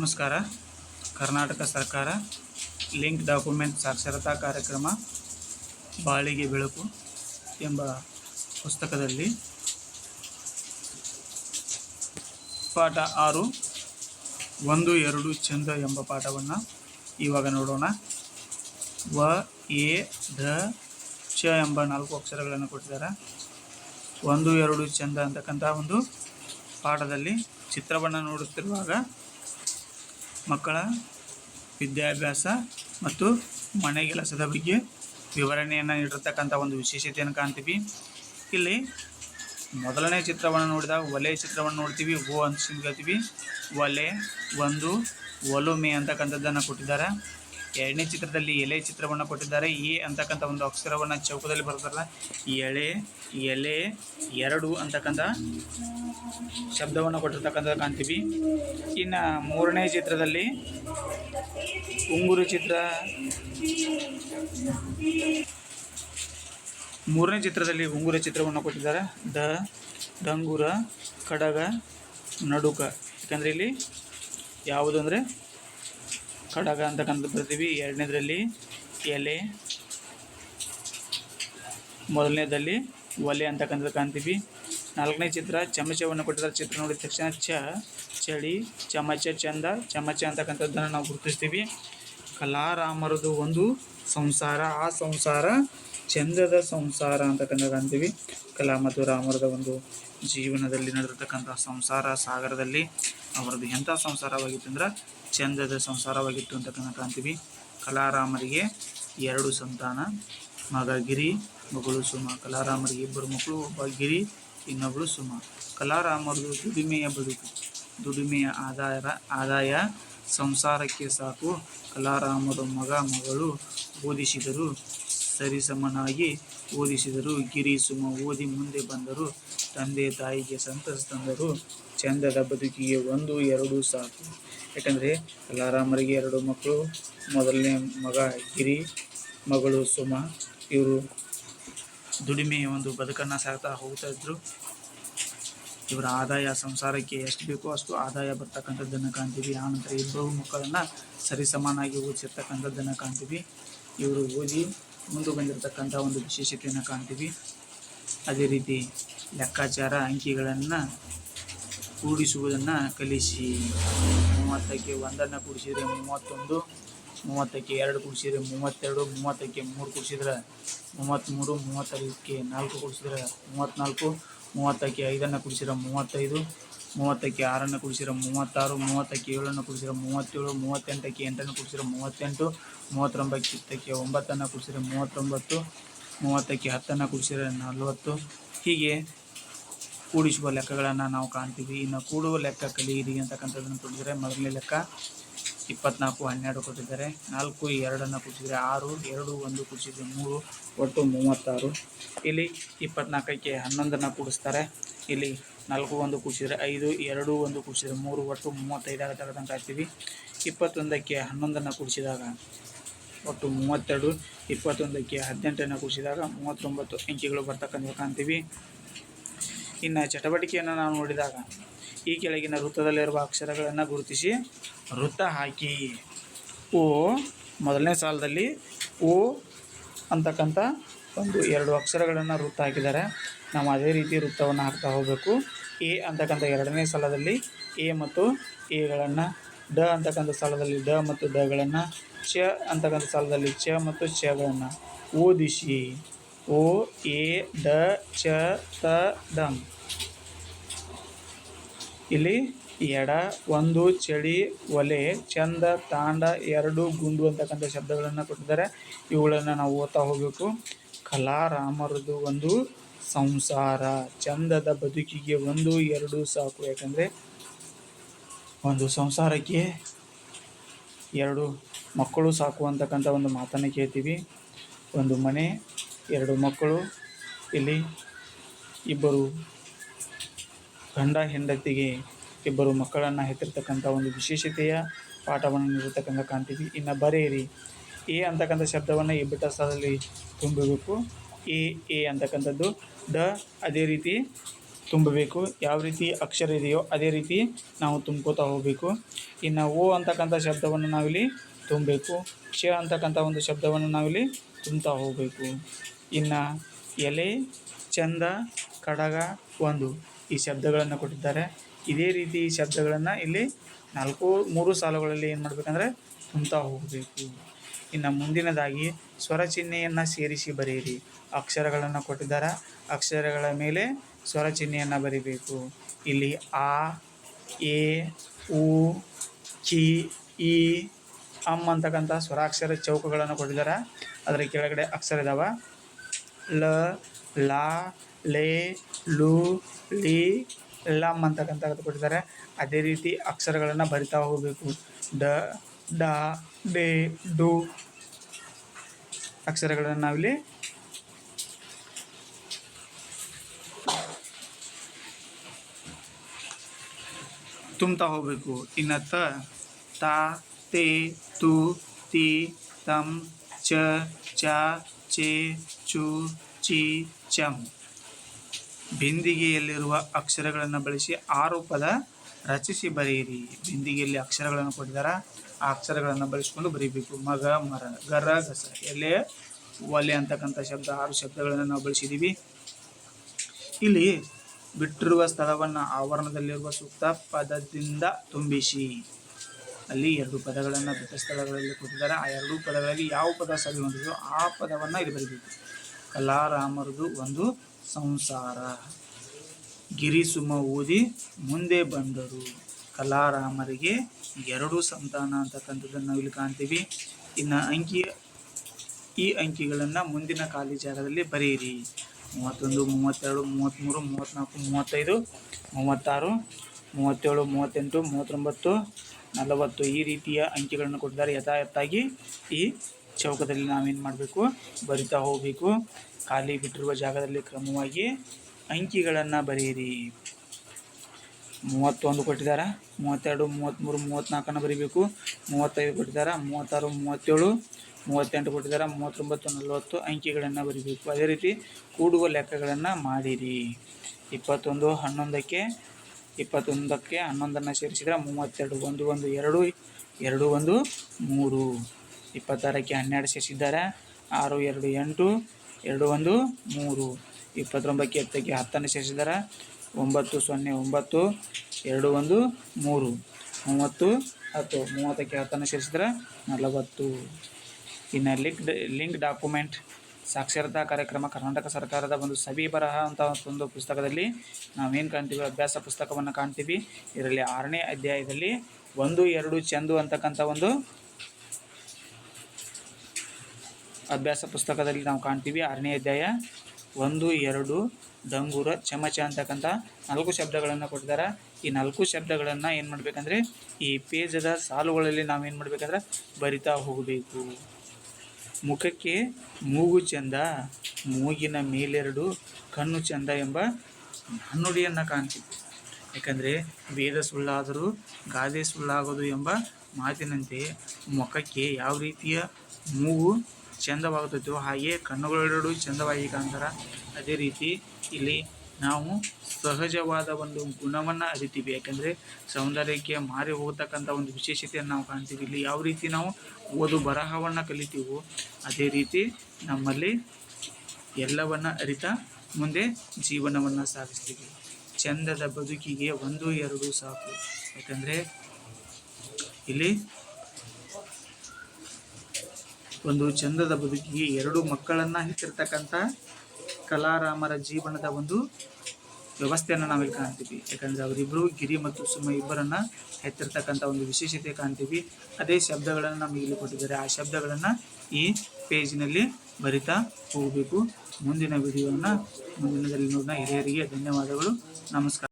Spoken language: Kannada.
ನಮಸ್ಕಾರ. ಕರ್ನಾಟಕ ಸರ್ಕಾರ ಲಿಂಕ್ ಡಾಕ್ಯುಮೆಂಟ್ ಸಾಕ್ಷರತಾ ಕಾರ್ಯಕ್ರಮ ಬಾಳಿಗೆ ಬೆಳಕು ಎಂಬ ಪುಸ್ತಕದಲ್ಲಿ ಪಾಠ ಆರು, ಒಂದು, ಎರಡು, ಚಂದ ಎಂಬ ಪಾಠವನ್ನು ಇವಾಗ ನೋಡೋಣ. ವ, ಎ, ಧ, ಚ ಎಂಬ ನಾಲ್ಕು ಅಕ್ಷರಗಳನ್ನು ಕೊಟ್ಟಿದ್ದಾರೆ. ಒಂದು, ಎರಡು, ಚಂದ ಅಂತಕ್ಕಂಥ ಒಂದು ಪಾಠದಲ್ಲಿ ಚಿತ್ರವನ್ನು ನೋಡುತ್ತಿರುವಾಗ ಮಕ್ಕಳ ವಿದ್ಯಾಭ್ಯಾಸ ಮತ್ತು ಮನೆ ಕೆಲಸದ ಬಗ್ಗೆ ವಿವರಣೆಯನ್ನು ನೀಡಿರ್ತಕ್ಕಂಥ ಒಂದು ವಿಶೇಷತೆಯನ್ನು ಕಾಣ್ತೀವಿ. ಇಲ್ಲಿ ಮೊದಲನೇ ಚಿತ್ರವನ್ನು ನೋಡಿದಾಗ ಒಲೆ ಚಿತ್ರವನ್ನು ನೋಡ್ತೀವಿ ಓ ಅಂತ ಸಿಂಗ್ತೀವಿ ಒಲೆ, ಒಂದು, ಒಲುಮೆ ಅಂತಕ್ಕಂಥದ್ದನ್ನು ಕೊಟ್ಟಿದ್ದಾರೆ. ಎರಡನೇ ಚಿತ್ರದಲ್ಲಿ ಎಲೆ ಚಿತ್ರವನ್ನು ಕೊಟ್ಟಿದ್ದಾರೆ. ಎ ಅಂತಕ್ಕಂಥ ಒಂದು ಅಕ್ಷರವನ್ನು ಚೌಕದಲ್ಲಿ ಬರ್ತಾರಲ್ಲ ಎಳೆ ಎಲೆ ಎರಡು ಅಂತಕ್ಕಂಥ ಶಬ್ದವನ್ನು ಕೊಟ್ಟಿರ್ತಕ್ಕಂಥ ಕಾಣ್ತೀವಿ. ಇನ್ನು ಮೂರನೇ ಚಿತ್ರದಲ್ಲಿ ಉಂಗುರು ಚಿತ್ರ. ಮೂರನೇ ಚಿತ್ರದಲ್ಲಿ ಉಂಗುರ ಚಿತ್ರವನ್ನು ಕೊಟ್ಟಿದ್ದಾರೆ. ದ ಡಂಗುರ ಕಡಗ, ನಡುಕ. ಯಾಕಂದರೆ ಇಲ್ಲಿ ಯಾವುದು ಅಂದರೆ ಕಡಗ ಅಂತಕ್ಕಂಥ ಬರ್ತೀವಿ. ಎರಡನೇದ್ರಲ್ಲಿ ಎಲೆ. ಮೊದಲನೇದಲ್ಲಿ ಒಲೆ ಅಂತಕ್ಕಂಥದ್ದು ಕಾಣ್ತೀವಿ. ನಾಲ್ಕನೇ ಚಿತ್ರ ಚಮಚವನ್ನು ಕೊಟ್ಟಿದ್ದಾರೆ ಚಿತ್ರ ನೋಡಿದ ತಕ್ಷಣ ಚ, ಚಳಿ, ಚಮಚ, ಚಂದ, ಚಮಚ ಅಂತಕ್ಕಂಥದ್ದನ್ನು ನಾವು ಗುರುತಿಸ್ತೀವಿ. ಕಲಾರಾಮರದು ಒಂದು ಸಂಸಾರ. ಆ ಸಂಸಾರ ಚಂದದ ಸಂಸಾರ ಅಂತಕ್ಕಂಥ ಅಂತೀವಿ ಕಲಾ ಮತ್ತು ರಾಮರದ ಒಂದು ಜೀವನದಲ್ಲಿ ನಡೆದಿರ್ತಕ್ಕಂಥ ಸಂಸಾರ ಸಾಗರದಲ್ಲಿ ಅವರದ್ದು ಎಂಥ ಸಂಸಾರವಾಗಿತ್ತು ಅಂದ್ರೆ ಚಂದದ ಸಂಸಾರವಾಗಿತ್ತು ಅಂತಕ್ಕಂಥ ಕಾಣ್ತೀವಿ ಕಲಾರಾಮರಿಗೆ ಎರಡು ಸಂತಾನ, ಮಗ ಗಿರಿ, ಮಗಳು ಸುಮ. ಕಲಾರಾಮರಿಗೆ ಇಬ್ಬರು ಮಕ್ಕಳು, ಒಬ್ಬ ಗಿರಿ ಇನ್ನೊಬ್ಬಳು ಸುಮ. ಕಲಾರಾಮರದು ದುಡಿಮೆಯ ಬದುಕು, ದುಡಿಮೆಯ ಆದಾಯ ಆದಾಯ ಸಂಸಾರಕ್ಕೆ ಸಾಕು. ಕಲಾರಾಮರು ಮಗ, ಮಗಳು ಓದಿಸಿದರು. ಸರಿಸಮನಾಗಿ ಓದಿಸಿದರು. ಗಿರಿ ಸುಮ ಓದಿ ಮುಂದೆ ಬಂದರು. ತಂದೆ ತಾಯಿಗೆ ಸಂತಸ ತಂದರು. ಚಂದದ ಬದುಕಿಗೆ ಒಂದು, ಎರಡು ಸಾಕು. ಯಾಕಂದರೆ ಕಲಾರಾಮರಿಗೆ ಎರಡು ಮಕ್ಕಳು, ಮೊದಲನೇ ಮಗ ಗಿರಿ, ಮಗಳು ಸುಮ. ಇವರು ದುಡಿಮೆಯ ಒಂದು ಬದುಕನ್ನು ಸಾಗ್ತಾ ಹೋಗ್ತಾ ಇದ್ದರು ಇವರ ಆದಾಯ ಸಂಸಾರಕ್ಕೆ ಎಷ್ಟು ಬೇಕೋ ಅಷ್ಟು ಆದಾಯ ಬರ್ತಕ್ಕಂಥದ್ದನ್ನು ಕಾಣ್ತೀವಿ. ಆನಂತರ ಇಬ್ಬರು ಮಕ್ಕಳನ್ನು ಸರಿಸಮಾನಾಗಿ ಓದಿಸಿರ್ತಕ್ಕಂಥದ್ದನ್ನು ಕಾಣ್ತೀವಿ. ಇವರು ಓದಿ ಮುಂದೆ ಬಂದಿರತಕ್ಕಂಥ ಒಂದು ವಿಶೇಷತೆಯನ್ನು ಕಾಣ್ತೀವಿ. ಅದೇ ರೀತಿ ಲೆಕ್ಕಾಚಾರ ಅಂಕಿಗಳನ್ನು ಕೂಡಿಸುವುದನ್ನು ಕಲಿಸಿ, ಮೂವತ್ತಕ್ಕೆ ಒಂದನ್ನು ಕೂಡಿಸಿದರೆ ಮೂವತ್ತೊಂದು, ಮೂವತ್ತಕ್ಕೆ ಎರಡು ಕೂಡಿಸಿದರೆ ಮೂವತ್ತೆರಡು, ಮೂವತ್ತಕ್ಕೆ ಮೂರು ಕೂಡಿಸಿದ್ರೆ ಮೂವತ್ತ್ಮೂರು ಮೂವತ್ತೈದಕ್ಕೆ ನಾಲ್ಕು ಕೂಡಿಸಿದ್ರೆ ಮೂವತ್ತ್ನಾಲ್ಕು, ಮೂವತ್ತಕ್ಕೆ ಐದನ್ನು ಕೂಡಿಸಿದ್ರೆ ಮೂವತ್ತೈದು ಮೂವತ್ತಕ್ಕೆ ಆರನ್ನು ಕೂಡಿಸಿರೋ ಮೂವತ್ತಾರು, ಮೂವತ್ತಕ್ಕೆ ಏಳನ್ನು ಕೂಡಿಸಿರೋ ಮೂವತ್ತೇಳು, ಮೂವತ್ತೆಂಟಕ್ಕೆ ಎಂಟನ್ನು ಕೂಡಿಸಿರೋ ಮೂವತ್ತೆಂಟು ಮೂವತ್ತೊಂಬತ್ತಕ್ಕೆ ಒಂಬತ್ತನ್ನು ಕೂಡಿಸಿರೋ ಮೂವತ್ತೊಂಬತ್ತು, ಮೂವತ್ತಕ್ಕೆ ಹತ್ತನ್ನು ಕೂಡಿಸಿರೋ ನಲವತ್ತು. ಹೀಗೆ ಕೂಡಿಸುವ ಲೆಕ್ಕಗಳನ್ನು ನಾವು ಕಾಣ್ತೀವಿ. ಇನ್ನು ಕೂಡುವ ಲೆಕ್ಕ ಕಲಿಯಿರಿ ಅಂತಕ್ಕಂಥದ್ದನ್ನು ಕೊಟ್ಟಿದ್ದಾರೆ ಮೊದಲನೇ ಲೆಕ್ಕ ಇಪ್ಪತ್ನಾಲ್ಕು, ಹನ್ನೆರಡು ಕೊಟ್ಟಿದ್ದಾರೆ. ನಾಲ್ಕು, ಎರಡನ್ನು ಕೂಡಿಸಿದರೆ ಆರು, ಎರಡು, ಒಂದು ಕೂಡಿಸಿದರೆ ಮೂರು, ಒಟ್ಟು ಮೂವತ್ತಾರು. ಇಲ್ಲಿ ಇಪ್ಪತ್ನಾಲ್ಕಕ್ಕೆ ಹನ್ನೊಂದನ್ನು ಕೂಡಿಸ್ತಾರೆ. ಇಲ್ಲಿ ನಾಲ್ಕು ಒಂದು ಕೂಡಿಸಿದರೆ ಐದು, ಎರಡು ಒಂದು ಕೂಡಿಸಿದರೆ ಮೂರು, ಒಟ್ಟು ಮೂವತ್ತೈದಾಗ ಆಗತಕ್ಕಂಥ ಕಾಯ್ತೀವಿ ಇಪ್ಪತ್ತೊಂದಕ್ಕೆ ಹನ್ನೊಂದನ್ನು ಕೂಡಿಸಿದಾಗ ಒಟ್ಟು ಮೂವತ್ತೆರಡು, ಇಪ್ಪತ್ತೊಂದಕ್ಕೆ ಹದಿನೆಂಟನ್ನು ಕೂಡಿಸಿದಾಗ ಮೂವತ್ತೊಂಬತ್ತು ಅಂಕಿಗಳು ಬರ್ತಕ್ಕಂಥ ಕಾಣ್ತೀವಿ. ಇನ್ನು ಚಟುವಟಿಕೆಯನ್ನು ನಾವು ನೋಡಿದಾಗ ಈ ಕೆಳಗಿನ ವೃತ್ತದಲ್ಲಿರುವ ಅಕ್ಷರಗಳನ್ನು ಗುರುತಿಸಿ. ವೃತ್ತ ಹಾಕಿ. ಓ, ಮೊದಲನೇ ಸಾಲದಲ್ಲಿ ಓ ಅಂತಕ್ಕಂಥ ಒಂದು ಎರಡು ಅಕ್ಷರಗಳನ್ನು ವೃತ್ತ ಹಾಕಿದ್ದಾರೆ. ನಾವು ಅದೇ ರೀತಿ ವೃತ್ತವನ್ನು ಹಾಕ್ತಾ ಹೋಗಬೇಕು. ಎ ಅಂತಕ್ಕಂಥ ಎರಡನೇ ಸಾಲದಲ್ಲಿ ಎ ಮತ್ತು ಎಗಳನ್ನು, ಡ ಅಂತಕ್ಕಂಥ ಸ್ಥಳದಲ್ಲಿ ಡ ಮತ್ತು ಡಗಳನ್ನು ಚ ಅಂತಕ್ಕಂಥ ಸ್ಥಳದಲ್ಲಿ ಚ ಮತ್ತು ಚಗಳನ್ನು ಓದಿಸಿ. ಓ, ಎ, ಡ ಚ ತ, ಡಂ. ಇಲ್ಲಿ ಎಡ, ಒಂದು, ಚಳಿ, ಒಲೆ, ಚಂದ, ತಾಂಡ, ಎರಡು, ಗುಂಡು ಅಂತಕ್ಕಂಥ ಶಬ್ದಗಳನ್ನು ಕೊಟ್ಟಿದ್ದಾರೆ. ಇವುಗಳನ್ನು ನಾವು ಓದ್ತಾ ಹೋಗಬೇಕು. ಕಲಾರಾಮರದು ಒಂದು ಸಂಸಾರ, ಚಂದದ ಬದುಕಿಗೆ ಒಂದು, ಎರಡು ಸಾಕು. ಯಾಕಂದರೆ ಒಂದು ಸಂಸಾರಕ್ಕೆ ಎರಡು ಮಕ್ಕಳು ಸಾಕು ಅಂತಕ್ಕಂಥ ಒಂದು ಮಾತನ್ನು ಕೇಳ್ತೀವಿ. ಒಂದು ಮನೆ, ಎರಡು ಮಕ್ಕಳು. ಇಲ್ಲಿ ಇಬ್ಬರು ಗಂಡ ಹೆಂಡತಿಗೆ ಇಬ್ಬರು ಮಕ್ಕಳನ್ನು ಹೆತ್ತಿರ್ತಕ್ಕಂಥ ಒಂದು ವಿಶೇಷತೆಯ ಪಾಠವನ್ನು ನೀಡಿರ್ತಕ್ಕಂಥ ಕಾಣ್ತೀವಿ. ಇನ್ನು ಬರೆಯಿರಿ. ಎ ಅಂತಕ್ಕಂಥ ಶಬ್ದವನ್ನು ಈ ಬಿಟ್ಟ ಸ್ಥಳದಲ್ಲಿ ತುಂಬಬೇಕು. ಎ ಎ ಅಂತಕ್ಕಂಥದ್ದು. ದ ಅದೇ ರೀತಿ ತುಂಬಬೇಕು. ಯಾವ ರೀತಿ ಅಕ್ಷರ ಇದೆಯೋ ಅದೇ ರೀತಿ ನಾವು ತುಂಬ್ಕೋತಾ ಹೋಗಬೇಕು. ಇನ್ನು ಓ ಅಂತಕ್ಕಂಥ ಶಬ್ದವನ್ನು ನಾವಿಲ್ಲಿ ತುಂಬಬೇಕು. ಕ್ಷ ಅಂತಕ್ಕಂಥ ಒಂದು ಶಬ್ದವನ್ನು ನಾವಿಲ್ಲಿ ತುಂಬ್ತಾ ಹೋಗಬೇಕು. ಇನ್ನು ಎಲೆ, ಚಂದ, ಕಡಗ ಒಂದು ಈ ಶಬ್ದಗಳನ್ನು ಕೊಟ್ಟಿದ್ದಾರೆ. ಇದೇ ರೀತಿ ಈ ಶಬ್ದಗಳನ್ನು ಇಲ್ಲಿ ನಾಲ್ಕು, ಮೂರು ಸಾಲುಗಳಲ್ಲಿ ಏನು ಮಾಡಬೇಕಂದ್ರೆ ತುಂಬ್ತಾ ಹೋಗಬೇಕು. ಇನ್ನು ಮುಂದಿನದಾಗಿ ಸ್ವರ ಚಿಹ್ನೆಯನ್ನು ಸೇರಿಸಿ ಬರೆಯಿರಿ. ಅಕ್ಷರಗಳನ್ನು ಕೊಟ್ಟಿದ್ದಾರೆ? ಅಕ್ಷರಗಳ ಮೇಲೆ ಸ್ವರ ಚಿಹ್ನೆಯನ್ನು ಬರಿಬೇಕು. ಇಲ್ಲಿ ಆ, ಎ, ಉ ಕಿ ಇ ಅಮ್ ಅಂತಕ್ಕಂಥ ಸ್ವರಾಕ್ಷರ ಚೌಕಗಳನ್ನು ಕೊಟ್ಟಿದ್ದಾರೆ? ಅದರ ಕೆಳಗಡೆ ಅಕ್ಷರ ಇದಾವೆ. ಲ, ಲಾ, ಲೇ, ಲು, ಲಿ ಲಮ್ ಅಂತಕ್ಕಂಥ ಕೊಟ್ಟಿದ್ದಾರೆ. ಅದೇ ರೀತಿ ಅಕ್ಷರಗಳನ್ನು ಬರಿತಾ ಹೋಗಬೇಕು. ಡ ಡ, ಡೆ, ಡು ಅಕ್ಷರಗಳನ್ನು ನಾವಿಲ್ಲಿ ತುಂಬ್ತಾ ಹೋಗಬೇಕು. ಇನ್ನತ್ತ ತ, ತಾ, ತೇ, ತು ತಮ್ ಚ ಚ, ಚೆ, ಚು, ಚಿ, ಚಂ. ಬಿಂದಿಗೆಯಲ್ಲಿರುವ ಅಕ್ಷರಗಳನ್ನು ಬಳಸಿ ಆರು ಪದ ರಚಿಸಿ ಬರೆಯಿರಿ. ಬಿಂದಿಗೆಯಲ್ಲಿ ಅಕ್ಷರಗಳನ್ನು ಕೊಟ್ಟಿದ್ದಾರೆ. ಆ ಅಕ್ಷರಗಳನ್ನು ಬರೆಸ್ಕೊಂಡು ಬರೀಬೇಕು. ಮಗ, ಮರ, ಗರ, ಗಸ. ಎಲೆ, ಒಲೆ ಅಂತಕ್ಕಂಥ ಶಬ್ದ, ಆರು ಶಬ್ದಗಳನ್ನು ನಾವು ಬಳಸಿದ್ದೀವಿ. ಇಲ್ಲಿ ಬಿಟ್ಟಿರುವ ಸ್ಥಳವನ್ನು ಆವರಣದಲ್ಲಿರುವ ಸೂಕ್ತ ಪದದಿಂದ ತುಂಬಿಸಿ. ಅಲ್ಲಿ ಎರಡು ಪದಗಳನ್ನು ಬಿಟ್ಟ ಸ್ಥಳಗಳಲ್ಲಿ ಕೊಟ್ಟಿದ್ದಾರೆ. ಆ ಎರಡು ಪದಗಳಲ್ಲಿ ಯಾವ ಪದ ಸರಿ ಹೊಂದಿದೆಯೋ ಆ ಪದವನ್ನು ಇಲ್ಲಿ ಬರೀಬೇಕು. ಕಲಾರಾಮರದು ಒಂದು ಸಂಸಾರ. ಗಿರಿಸುಮ ಓದಿ ಮುಂದೆ ಬಂದರು. ಕಲಾರಾಮರಿಗೆ ಎರಡು ಸಂತಾನ ಅಂತಕ್ಕಂಥದ್ದನ್ನು ನಾವು ಇಲ್ಲಿ ಕಾಣ್ತೀವಿ. ಇನ್ನು ಅಂಕಿ ಈ ಅಂಕಿಗಳನ್ನು ಮುಂದಿನ ಖಾಲಿ ಜಾಗದಲ್ಲಿ ಬರೆಯಿರಿ. ಮೂವತ್ತೊಂದು, ಮೂವತ್ತೆರಡು, ಮೂವತ್ತ್ಮೂರು, ಮೂವತ್ತ್ನಾಲ್ಕು, ಮೂವತ್ತೈದು, ಮೂವತ್ತಾರು, ಮೂವತ್ತೇಳು, ಮೂವತ್ತೆಂಟು, ಮೂವತ್ತೊಂಬತ್ತು, ನಲವತ್ತು ಈ ರೀತಿಯ ಅಂಕಿಗಳನ್ನು ಕೊಟ್ಟಿದ್ದಾರೆ. ಯಥಾಯಥಾಗಿ ಈ ಚೌಕದಲ್ಲಿ ನಾವೇನು ಮಾಡಬೇಕು? ಬರಿತಾ ಹೋಗಬೇಕು. ಖಾಲಿ ಬಿಟ್ಟಿರುವ ಜಾಗದಲ್ಲಿ ಕ್ರಮವಾಗಿ ಅಂಕಿಗಳನ್ನು ಬರೆಯಿರಿ. ಮೂವತ್ತೊಂದು ಕೊಟ್ಟಿದ್ದಾರೆ ಮೂವತ್ತೆರಡು, ಮೂವತ್ತ್ಮೂರು, ಮೂವತ್ತ್ನಾಲ್ಕನ್ನು ಬರೀಬೇಕು. ಮೂವತ್ತೈದು ಕೊಟ್ಟಿದ್ದಾರೆ ಮೂವತ್ತಾರು, ಮೂವತ್ತೇಳು, ಮೂವತ್ತೆಂಟು ಕೊಟ್ಟಿದ್ದಾರೆ ಮೂವತ್ತೊಂಬತ್ತು, ನಲವತ್ತು ಅಂಕಿಗಳನ್ನು ಬರೀಬೇಕು. ಅದೇ ರೀತಿ ಕೂಡುವ ಲೆಕ್ಕಗಳನ್ನು ಮಾಡಿರಿ. ಇಪ್ಪತ್ತೊಂದು, ಹನ್ನೊಂದಕ್ಕೆ, ಇಪ್ಪತ್ತೊಂದಕ್ಕೆ ಹನ್ನೊಂದನ್ನು ಸೇರಿಸಿದರೆ ಮೂವತ್ತೆರಡು, ಒಂದು ಒಂದು, ಎರಡು ಎರಡು, ಒಂದು, ಮೂರು. ಇಪ್ಪತ್ತಾರಕ್ಕೆ ಹನ್ನೆರಡು ಸೇರಿಸಿದ್ದಾರೆ? ಆರು, ಎರಡು, ಎಂಟು, ಎರಡು, ಒಂದು, ಮೂರು. ಇಪ್ಪತ್ತೊಂಬಕ್ಕೆ ಹತ್ತಕ್ಕೆ ಹತ್ತನ್ನು ಸೇರಿಸಿದ್ದಾರೆ. ಒಂಬತ್ತು, ಸೊನ್ನೆ, ಒಂಬತ್ತು, ಎರಡು, ಒಂದು, ಮೂರು. ಮೂವತ್ತು, ಹತ್ತು. ಮೂವತ್ತಕ್ಕೆ ಹತ್ತನ್ನು ಸೇರಿಸಿದ್ರೆ ನಲವತ್ತು. ಇನ್ನು ಲಿಂಕ್ ಲಿಂಕ್ ಡಾಕ್ಯುಮೆಂಟ್, ಸಾಕ್ಷರತಾ ಕಾರ್ಯಕ್ರಮ, ಕರ್ನಾಟಕ ಸರ್ಕಾರದ ಒಂದು ಸಭಿ ಬರಹ ಅಂತ ಒಂದು ಪುಸ್ತಕದಲ್ಲಿ ನಾವೇನು ಕಾಣ್ತೀವಿ? ಅಭ್ಯಾಸ ಪುಸ್ತಕವನ್ನು ಕಾಣ್ತೀವಿ. ಇದರಲ್ಲಿ ಆರನೇ ಅಧ್ಯಾಯದಲ್ಲಿ ಒಂದು, ಎರಡು ಚೆಂದು ಅಂತಕ್ಕಂಥ ಒಂದು ಅಭ್ಯಾಸ ಪುಸ್ತಕದಲ್ಲಿ ನಾವು ಕಾಣ್ತೀವಿ. ಆರನೇ ಅಧ್ಯಾಯ. ಒಂದು, ಎರಡು, ದಂಗುರ ಚಮಚ ಅಂತಕ್ಕಂಥ ನಾಲ್ಕು ಶಬ್ದಗಳನ್ನು ಕೊಟ್ಟಿದ್ದಾರೆ. ಈ ನಾಲ್ಕು ಶಬ್ದಗಳನ್ನು ಏನು ಮಾಡಬೇಕಂದ್ರೆ, ಈ ಪೇಜದ ಸಾಲುಗಳಲ್ಲಿ ನಾವೇನು ಮಾಡಬೇಕಂದ್ರೆ ಬರಿತಾ ಹೋಗಬೇಕು. ಮುಖಕ್ಕೆ ಮೂಗು ಚಂದ, ಮೂಗಿನ ಮೇಲೆರಡು ಕಣ್ಣು ಚಂದ ಎಂಬ ನುಡಿಯನ್ನು ಕಾಣ್ತೀವಿ. ಯಾಕಂದರೆ ವೇದ ಸುಳ್ಳಾದರೂ ಗಾದೆ ಸುಳ್ಳಾಗೋದು ಎಂಬ ಮಾತಿನಂತೆ ಮುಖಕ್ಕೆ ಯಾವ ರೀತಿಯ ಮೂಗು ಚಂದವಾಗುತ್ತದೋ ಹಾಗೆ ಕಣ್ಣುಗಳೆರಡು ಚಂದವಾಗಿ ಕಾಣ್ತಾರೆ ಅದೇ ರೀತಿ ಇಲ್ಲಿ ನಾವು ಸಹಜವಾದ ಒಂದು ಗುಣವನ್ನು ಅರಿತೀವಿ. ಯಾಕೆಂದರೆ ಸೌಂದರ್ಯಕ್ಕೆ ಮಾರಿ ಹೋಗತಕ್ಕಂಥ ಒಂದು ವಿಶೇಷತೆಯನ್ನು ನಾವು ಕಾಣ್ತೀವಿ. ಇಲ್ಲಿ ಯಾವ ರೀತಿ ನಾವು ಓದು ಬರಹವನ್ನು ಕಲಿತೀವೋ, ಅದೇ ರೀತಿ ನಮ್ಮಲ್ಲಿ ಎಲ್ಲವನ್ನ ಅರಿತ ಮುಂದೆ ಜೀವನವನ್ನು ಸಾಗಿಸ್ತೀವಿ. ಚಂದದ ಬದುಕಿಗೆ ಒಂದು ಎರಡು ಸಾಕು. ಯಾಕಂದರೆ ಇಲ್ಲಿ ಒಂದು ಚಂದದ ಬದುಕಿಗೆ ಎರಡು ಮಕ್ಕಳನ್ನ ಹೆತ್ತಿರ್ತಕ್ಕಂಥ ಕಲಾರಾಮರ ಜೀವನದ ಒಂದು ವ್ಯವಸ್ಥೆಯನ್ನು ನಾವಿಲ್ಲಿ ಕಾಣ್ತೀವಿ. ಯಾಕಂದರೆ ಅವರಿಬ್ಬರು ಗಿರಿ ಮತ್ತು ಸುಮ್ಮ ಇಬ್ಬರನ್ನ ಹೆತ್ತಿರ್ತಕ್ಕಂಥ ಒಂದು ವಿಶೇಷತೆ ಕಾಣ್ತೀವಿ. ಅದೇ ಶಬ್ದಗಳನ್ನು ನಮಗೆ ಇಲ್ಲಿ ಕೊಟ್ಟಿದ್ದಾರೆ. ಆ ಶಬ್ದಗಳನ್ನು ಈ ಪೇಜ್ನಲ್ಲಿ ಬರಿತಾ ಹೋಗಬೇಕು. ಮುಂದಿನ ವಿಡಿಯೋನ ಮುಂದಿನದಲ್ಲಿ ನೋಡೋಣ ಹಿರಿಯರಿಗೆ ಧನ್ಯವಾದಗಳು. ನಮಸ್ಕಾರ.